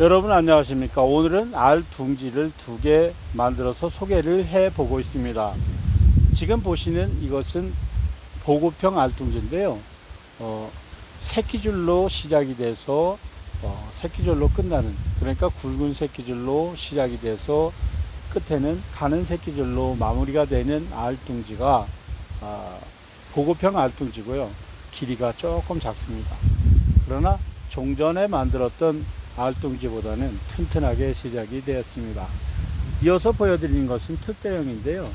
여러분 안녕하십니까? 오늘은 알 둥지를 두 개 만들어서 소개를 해 보고 있습니다. 지금 보시는 이것은 보급형 알둥지인데요. 어, 새끼줄로 시작이 돼서 어, 새끼줄로 끝나는 그러니까 굵은 새끼줄로 시작이 돼서 끝에는 가는 새끼줄로 마무리가 되는 알둥지가 아, 보급형 알둥지고요. 길이가 조금 작습니다. 그러나 종전에 만들었던 알둥지보다는 튼튼하게 시작이 되었습니다. 이어서 보여드리는 것은 특대형인데요.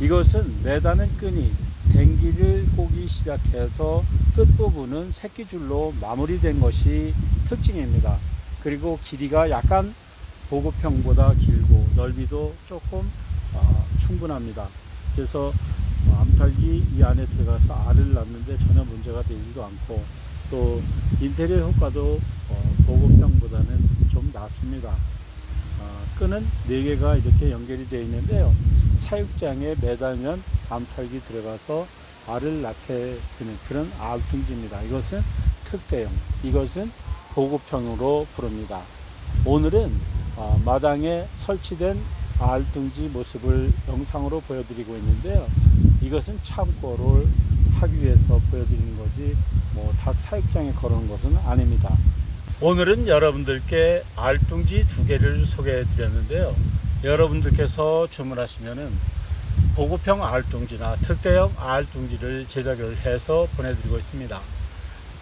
이것은 매다는 끈이 댕기를 꼬기 시작해서 끝부분은 새끼줄로 마무리된 것이 특징입니다. 그리고 길이가 약간 보급형보다 길고 넓이도 조금 어, 충분합니다. 그래서 어, 암탉이 이 안에 들어가서 알을 낳는데 전혀 문제가 되지도 않고 또 인테리어 효과도 어, 보급형 보다는 좀 낫습니다. 어, 끈은 4개가 이렇게 연결이 되어 있는데요. 사육장에 매달면 암탉이 들어가서 알을 낳게 되는 그런 알둥지입니다. 이것은 특대형, 이것은 보급형으로 부릅니다. 오늘은 어, 마당에 설치된 알둥지 모습을 영상으로 보여드리고 있는데요. 이것은 참고를 하기 위해서 보여드리는 거지 뭐 닭 사육장에 걸어놓은 것은 아닙니다. 오늘은 여러분들께 알둥지 두 개를 소개해 드렸는데요. 여러분들께서 주문하시면은 보급형 알둥지나 특대형 알둥지를 제작을 해서 보내드리고 있습니다.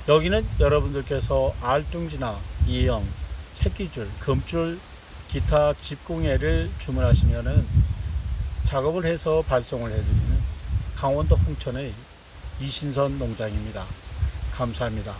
여기는 여러분들께서 알둥지나 이형, 새끼줄, 금줄, 기타 집공예를 주문하시면은 작업을 해서 발송을 해드리는 강원도 홍천의 이신선 농장입니다. 감사합니다.